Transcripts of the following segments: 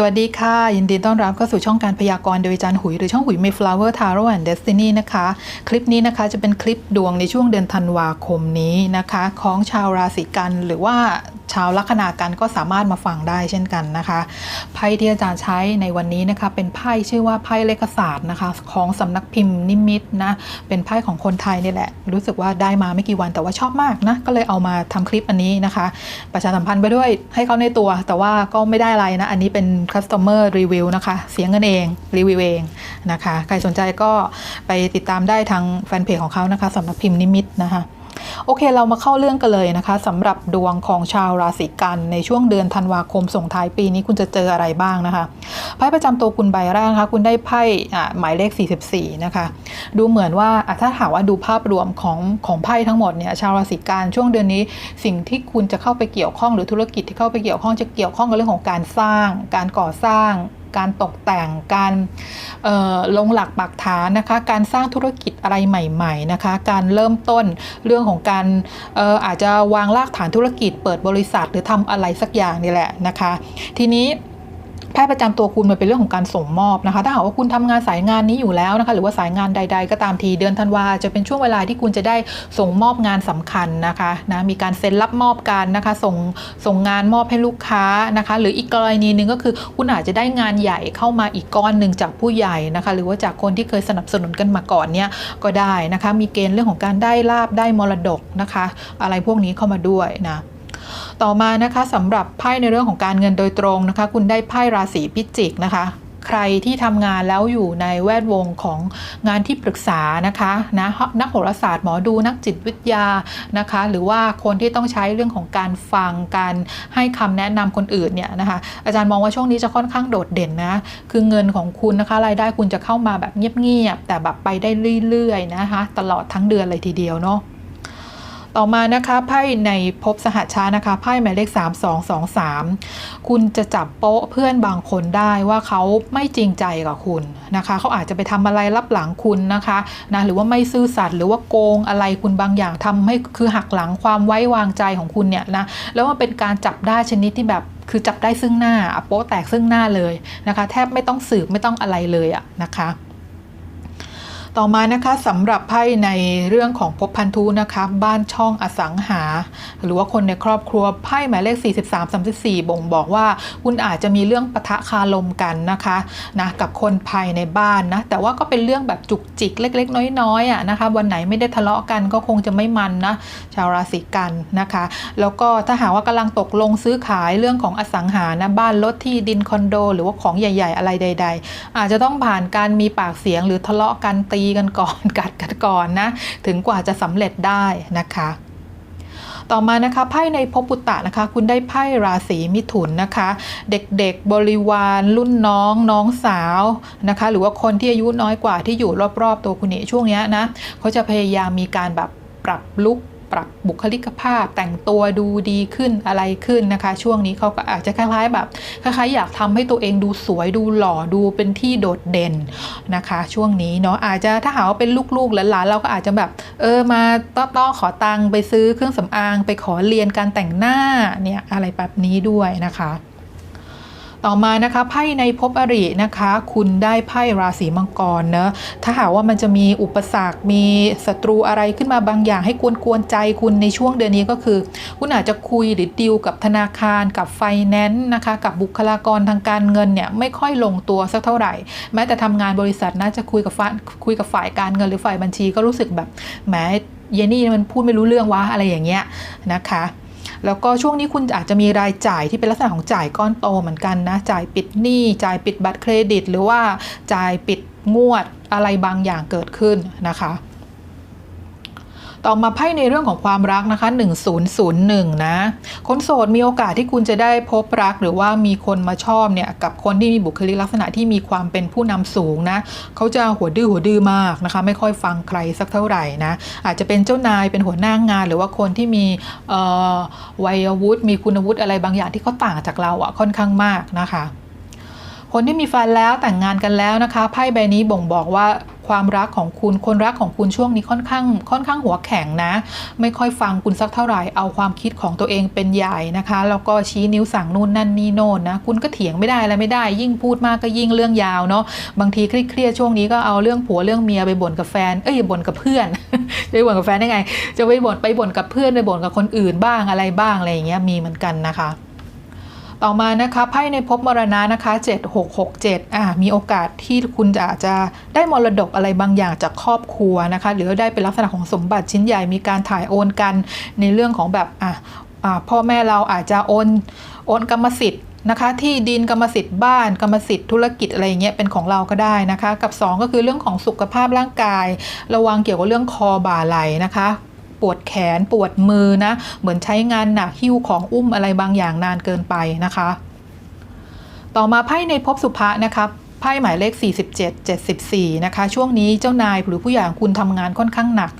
สวัสดีค่ะ ยินดีต้อนรับเข้าสู่ช่องการพยากรณ์โดยอาจารย์หุย หรือช่องหุย Mayflower Tarot and Destiny นะคะ คลิปนี้นะคะจะเป็นคลิปดวงในช่วงเดือนธันวาคมนี้นะคะ ของชาวราศีกันหรือว่าชาวลัคนากันก็สามารถมาฟังได้เช่นกันนะคะไพ่ที่อาจารย์ใช้ในวันนี้นะคะ เป็นไพ่ชื่อว่าไพ่เลขศาสตร์นะคะ ของสำนักพิมพ์นิมิตนะเป็นไพ่ของคนไทยนี่แหละ รู้สึกว่าได้มาไม่กี่วันแต่ว่าชอบมากนะก็เลยเอามาทำคลิปอันนี้นะคะ ประชาสัมพันธ์ไปด้วยให้เขาในตัว แต่ว่าก็ไม่ได้อะไรนะอันนี้เป็น customer review นะคะ เสียเงินเองรีวิวเองนะคะ ใครสนใจก็ไปติดตามได้ทางแฟนเพจของเขานะคะสำนักพิมพ์นิมิตนะคะโอเคเรามาเข้าเรื่องกันเลยนะคะสำหรับดวงของชาวราศีกันในช่วงเดือนธันวาคมส่งท้ายปีนี้คุณจะเจออะไรบ้างนะคะ ไพ่ประจำตัวคุณใบแรกนะคะคุณได้ไพ่หมายเลข 44 นะคะ ดูเหมือนว่าถ้าหากว่าดูภาพรวมของของไพ่ทั้งหมดเนี่ยชาวราศีกันช่วงเดือนนี้ สิ่งที่คุณจะเข้าไปเกี่ยวข้องหรือธุรกิจที่เข้าไปเกี่ยวข้องจะเกี่ยวข้องกับเรื่องของการสร้าง การก่อสร้างการตกแต่ง การลงหลักปักฐานนะคะ การสร้างธุรกิจอะไรใหม่ๆนะคะ การเริ่มต้นเรื่องของการอออาจจะวางรากฐานธุรกิจ เปิดบริษัทหรือทำอะไรสักอย่างนี่แหละนะคะ ทีนี้ ไพ่ประจำตัวคุณมันเป็นเรื่องของการส่งมอบนะคะ ถ้าหากว่าคุณทำงานสายงานนี้อยู่แล้วนะคะ หรือว่าสายงานใด ๆ ก็ตามทีเดือนธันวาจะเป็นช่วงเวลาที่คุณจะได้ส่งมอบงานสำคัญนะคะนะมีการเซ็นรับมอบกันนะคะ ส่งส่งงานมอบให้ลูกค้านะคะ หรืออีกกรณีหนึ่งก็คือคุณอาจจะได้งานใหญ่เข้ามาอีกก้อนหนึ่งจากผู้ใหญ่นะคะ หรือว่าจากคนที่เคยสนับสนุนกันมาก่อนเนี่ยก็ได้นะคะ มีเกณฑ์เรื่องของการได้ลาบได้มรดกนะคะ อะไรพวกนี้เข้ามาด้วยนะ ต่อมานะคะสำหรับไพ่ในเรื่องของการเงินโดยตรงนะคะ คุณได้ไพ่ราศีพิจิกนะคะใครที่ทำงานแล้วอยู่ในแวดวงของงานที่ปรึกษานะคะนะนักโหราศาสตร์หมอดูนักจิตวิทยานะคะ หรือว่าคนที่ต้องใช้เรื่องของการฟังการให้คำแนะนำคนอื่นเนี่ยนะคะ อาจารย์มองว่าช่วงนี้จะค่อนข้างโดดเด่นนะคือเงินของคุณนะคะรายได้คุณจะเข้ามาแบบเงียบๆแต่แบบไปได้เรื่อยๆนะคะ ตลอดทั้งเดือนเลยทีเดียวเนาะ ต่อมานะคะไพ่ในภพสหชานะคะไพ่หมายเลข 3223 คุณจะจับโป๊ะเพื่อนบางคนได้ว่าเขาไม่จริงใจกับคุณนะคะ เขาอาจจะไปทำอะไรรับหลังคุณนะคะนะหรือว่าไม่ซื่อสัตย์หรือว่าโกงอะไรคุณบางอย่างทำให้คือหักหลังความไว้วางใจของคุณเนี่ยนะแล้วมันเป็นการจับได้ชนิดที่แบบคือจับได้ซึ่งหน้าโป๊ะแตกซึ่งหน้าเลยนะคะ แทบไม่ต้องสืบไม่ต้องอะไรเลยอะนะคะ ต่อมานะคะสำหรับไพ่ในเรื่องของภพพันธุนะคะ บ้านช่องอสังหา หรือว่าคนในครอบครัวไพ่หมายเลข 43 34 บ่งบอกว่า คุณอาจจะมีเรื่องปะทะคารมกันนะคะนะกับคนภายในบ้านนะแต่ว่าก็เป็นเรื่องแบบจุกจิกเล็ก ๆ น้อยๆอะนะคะ วันไหนไม่ได้ทะเลาะกันก็คงจะไม่มันนะชาวราศีกันนะคะ แล้วก็ถ้าหากว่ากำลังตกลงซื้อขายเรื่องของอสังหานะบ้านรถที่ดินคอนโด หรือว่าของใหญ่ ๆ อะไรใด ๆ อาจจะต้องผ่านการมีปากเสียงหรือทะเลาะกันตีกันก่อน กัดกันก่อนนะ ถึงกว่าจะสำเร็จได้นะคะต่อมานะคะไพ่ในภพปุตตะนะคะ คุณได้ไพ่ราศีมิถุนนะคะ เด็กๆบริวาร รุ่นน้องน้องสาวนะคะ หรือว่าคนที่อายุน้อยกว่าที่อยู่รอบๆ ตัวคุณเนี่ยช่วงนี้นะเขาจะพยายามมีการแบบปรับลุก ปรับบุคลิกภาพ แต่งตัวดูดีขึ้นอะไรขึ้นนะคะ ช่วงนี้เขาก็อาจจะคล้ายๆแบบคล้ายๆอยากทำให้ตัวเองดูสวยดูหล่อดูเป็นที่โดดเด่นนะคะ ช่วงนี้เนาะอาจจะถ้าหากว่าเป็นลูกๆหลานๆเราก็อาจจะแบบเออมาต้อๆขอตังค์ไปซื้อเครื่องสำอาง ไปขอเรียนการแต่งหน้าเนี่ยอะไรแบบนี้ด้วยนะคะ ต่อมานะคะไพ่ในภพอรินะคะ คุณได้ไพ่ราศีมังกรเนอะถ้าหากว่ามันจะมีอุปสรรคมีศัตรูอะไรขึ้นมาบางอย่างให้กวนกวนๆใจคุณในช่วงเดือนนี้ก็คือ คุณอาจจะคุยหรือดีลกับธนาคาร กับไฟแนนซ์นะคะ กับบุคลากรทางการเงินเนี่ยไม่ค่อยลงตัวสักเท่าไหร่ แม้แต่ทำงานบริษัทน่าจะคุยกับฝ่ายคุยกับฝ่ายการเงินหรือฝ่ายบัญชีก็รู้สึกแบบแหมเยนี่มันพูดไม่รู้เรื่องวะอะไรอย่างเงี้ยนะคะ แล้วก็ช่วงนี้คุณอาจจะมีรายจ่ายที่เป็นลักษณะของจ่ายก้อนโตเหมือนกันนะ จ่ายปิดหนี้ จ่ายปิดบัตรเครดิต หรือว่าจ่ายปิดงวดอะไรบางอย่างเกิดขึ้นนะคะ ต่อมาไพ่ในเรื่องของความรักนะคะ 1001 นะ คนโสดมีโอกาสที่คุณจะได้พบรักหรือว่ามีคนมาชอบเนี่ยกับคนที่มีบุคลิกลักษณะที่มีความเป็นผู้นำสูงนะเขาจะหัวดื้อหัวดื้อมากนะคะ ไม่ค่อยฟังใครสักเท่าไหร่นะอาจจะเป็นเจ้านายเป็นหัวหน้างาน หรือว่าคนที่มีวัยวุฒิมีคุณวุฒิอะไรบางอย่างที่เขาต่างจากเราอะค่อนข้างมากนะคะ คนที่มีแฟนแล้วแต่งงานกันแล้วนะคะไพ่ใบนี้บ่งบอกว่า ความรักของคุณ คนรักของคุณช่วงนี้ค่อนข้าง ค่อนข้างหัวแข็งนะ ไม่ค่อยฟังคุณสักเท่าไหร่ เอาความคิดของตัวเองเป็นใหญ่นะคะ แล้วก็ชี้นิ้วสั่งนู่นนั่นนี่โน่นนะ คุณก็เถียงไม่ได้อะไรไม่ได้ ยิ่งพูดมากก็ยิ่งเรื่องยาวเนาะ บางทีเครียดๆช่วงนี้ก็เอาเรื่องผัวเรื่องเมียไปบ่นกับแฟน เอ้ยบ่นกับเพื่อน จะไปบ่นกับแฟนได้ไง จะไปบ่นไปบ่นกับเพื่อนไปบ่นกับคนอื่นบ้างอะไรบ้างอะไรอย่างเงี้ยมีเหมือนกันนะคะ ต่อมานะคะไพ่ในภพมรณะนะคะ7667อ่ามีโอกาสที่คุณจะอาจจะได้มรดกอะไรบางอย่างจากครอบครัวนะคะ หรือได้เป็นลักษณะของสมบัติชิ้นใหญ่มีการถ่ายโอนกันในเรื่องของแบบอะอ่าพ่อแม่เราอาจจะโอนโอนกรรมสิทธิ์นะคะที่ดินกรรมสิทธิ์บ้านกรรมสิทธิ์ธุรกิจอะไรอย่างเงี้ยเป็นของเราก็ได้นะคะ กับ 2 ก็คือเรื่องของสุขภาพร่างกาย ระวังเกี่ยวกับเรื่องคอบ่าไหลนะคะ ปวดแขนปวดมือนะ เหมือนใช้งานหนักหิ้วของอุ้มอะไรบางอย่างนานเกินไปนะคะ ต่อมาไพ่ในภพสุภะนะครับ ไพ่หมายเลข 47 74 นะคะ ช่วงนี้เจ้านายหรือผู้ใหญ่ของคุณทำงานค่อนข้างหนัก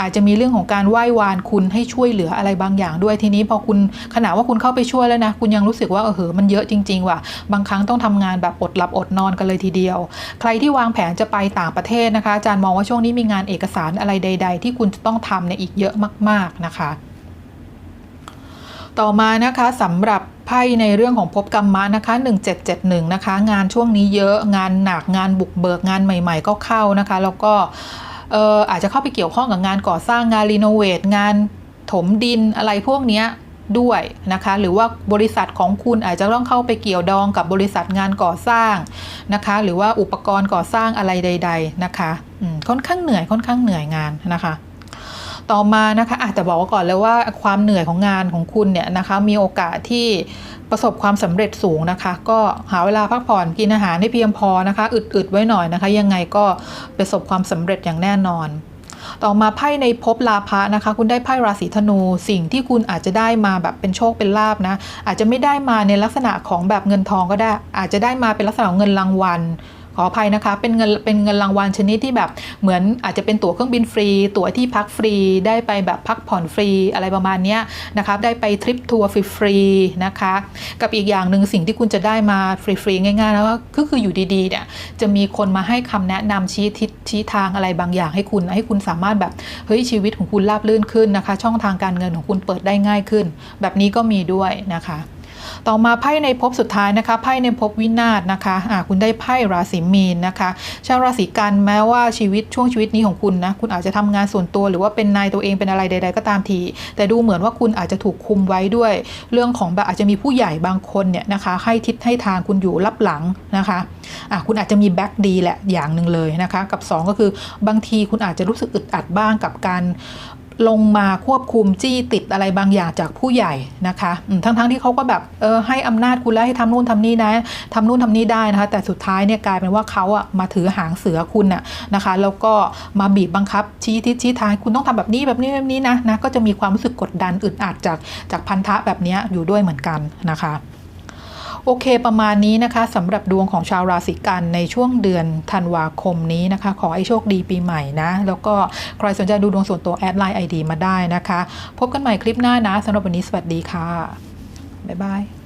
อาจจะมีเรื่องของการไหว้วานคุณให้ช่วยเหลืออะไรบางอย่างด้วยทีนี้พอคุณขณะว่าคุณเข้าไปช่วยแล้วนะ คุณยังรู้สึกว่าเออเหอมันเยอะจริง ๆ ว่ะ บางครั้งต้องทำงานแบบอดหลับอดนอนกันเลยทีเดียว ใครที่วางแผนจะไปต่างประเทศนะคะอาจารย์มองว่าช่วงนี้มีงานเอกสารอะไรใด ๆ ที่คุณจะต้องทำเนี่ยอีกเยอะมาก ๆนะคะ ต่อมานะคะสำหรับไพ่ในเรื่องของภพกรรมะนะคะ 1771 นะคะ งานช่วงนี้เยอะงานหนักงานบุกเบิกงานใหม่ ๆ ก็เข้านะคะ แล้วก็อาจจะเข้าไปเกี่ยวข้องกับงานก่อสร้างงานรีโนเวทงานถมดินอะไรพวกนี้ด้วยนะคะ หรือว่าบริษัทของคุณอาจจะต้องเข้าไปเกี่ยวดองกับบริษัทงานก่อสร้างนะคะ หรือว่าอุปกรณ์ก่อสร้างอะไรใด ๆ นะคะค่อนข้างเหนื่อยค่อนข้างเหนื่อยงานนะคะ ต่อมานะคะอาจจะบอกไว้ก่อนเลยว่าความเหนื่อยของงานของคุณเนี่ยนะคะมีโอกาสที่ประสบความสำเร็จสูงนะคะ ก็หาเวลาพักผ่อนกินอาหารให้เพียงพอนะคะอึดๆไว้หน่อยนะคะ ยังไงก็ประสบความสำเร็จอย่างแน่นอน ต่อมาไพ่ในภพลาภะนะคะ คุณได้ไพ่ราศีธนู สิ่งที่คุณอาจจะได้มาแบบเป็นโชคเป็นลาบนะ อาจจะไม่ได้มาในลักษณะของแบบเงินทองก็ได้ อาจจะได้มาเป็นลักษณะของเงินรางวัล ขออภัยนะคะ เป็นเงินเป็นเงินรางวัลชนิดที่แบบเหมือนอาจจะเป็นตั๋วเครื่องบินฟรี ตั๋วที่พักฟรีได้ไปแบบพักผ่อนฟรีอะไรประมาณนี้นะคะได้ไปทริปทัวร์ฟรีๆนะคะกับอีกอย่างหนึ่งสิ่งที่คุณจะได้มาฟรีๆง่ายๆแล้วก็คืออยู่ดีๆเนี่ยจะมีคนมาให้คำแนะนำชี้ทิศชี้ทางอะไรบางอย่างให้คุณให้คุณสามารถแบบเฮ้ยชีวิตของคุณราบรื่นขึ้นนะคะ ช่องทางการเงินของคุณเปิดได้ง่ายขึ้น แบบนี้ก็มีด้วยนะคะ ต่อมาไพ่ในภพสุดท้ายนะคะไพ่ในภพวินาศนะคะอ่าคุณได้ไพ่ราศีมีนนะคะชาวราศีกันแม้ว่าชีวิตช่วงชีวิตนี้ของคุณนะคุณอาจจะทำงานส่วนตัวหรือว่าเป็นนายตัวเองเป็นอะไรใด ๆ ก็ตามที แต่ดูเหมือนว่าคุณอาจจะถูกคุมไว้ด้วย เรื่องของแบบอาจจะมีผู้ใหญ่บางคนเนี่ยนะคะให้ทิศให้ทางคุณอยู่รับหลังนะคะะคุณอาจจะมีแบ็กดีแหละอย่างหนึ่งเลยนะคะ กับสองก็คือบางทีคุณอาจจะรู้สึกอึดอัดบ้างกับการ ลงมาควบคุมจี้ติดอะไรบางอย่างจากผู้ใหญ่นะคะทั้งๆที่เขาก็แบบเออให้อำนาจคุณแล้วให้ทำนู่นทำนี่นะทำนู่นทำนี่ได้นะคะ แต่สุดท้ายเนี่ยกลายเป็นว่าเขาอะมาถือหางเสือคุณอะนะคะแล้วก็มาบีบบังคับชี้ทิศชี้ทางคุณต้องทำแบบนี้แบบนี้แบบนี้นะนะก็จะมีความรู้สึกกดดันอึดอัดจากจากพันธะแบบนี้อยู่ด้วยเหมือนกันนะคะ โอเคประมาณนี้นะคะสำหรับดวงของชาวราศีกันในช่วงเดือนธันวาคมนี้นะคะ ขอให้โชคดีปีใหม่นะ แล้วก็ใครสนใจดูดวงส่วนตัวแอดไลน์ไอดีมาได้นะคะ พบกันใหม่คลิปหน้านะสำหรับวันนี้สวัสดีค่ะ บ๊ายบาย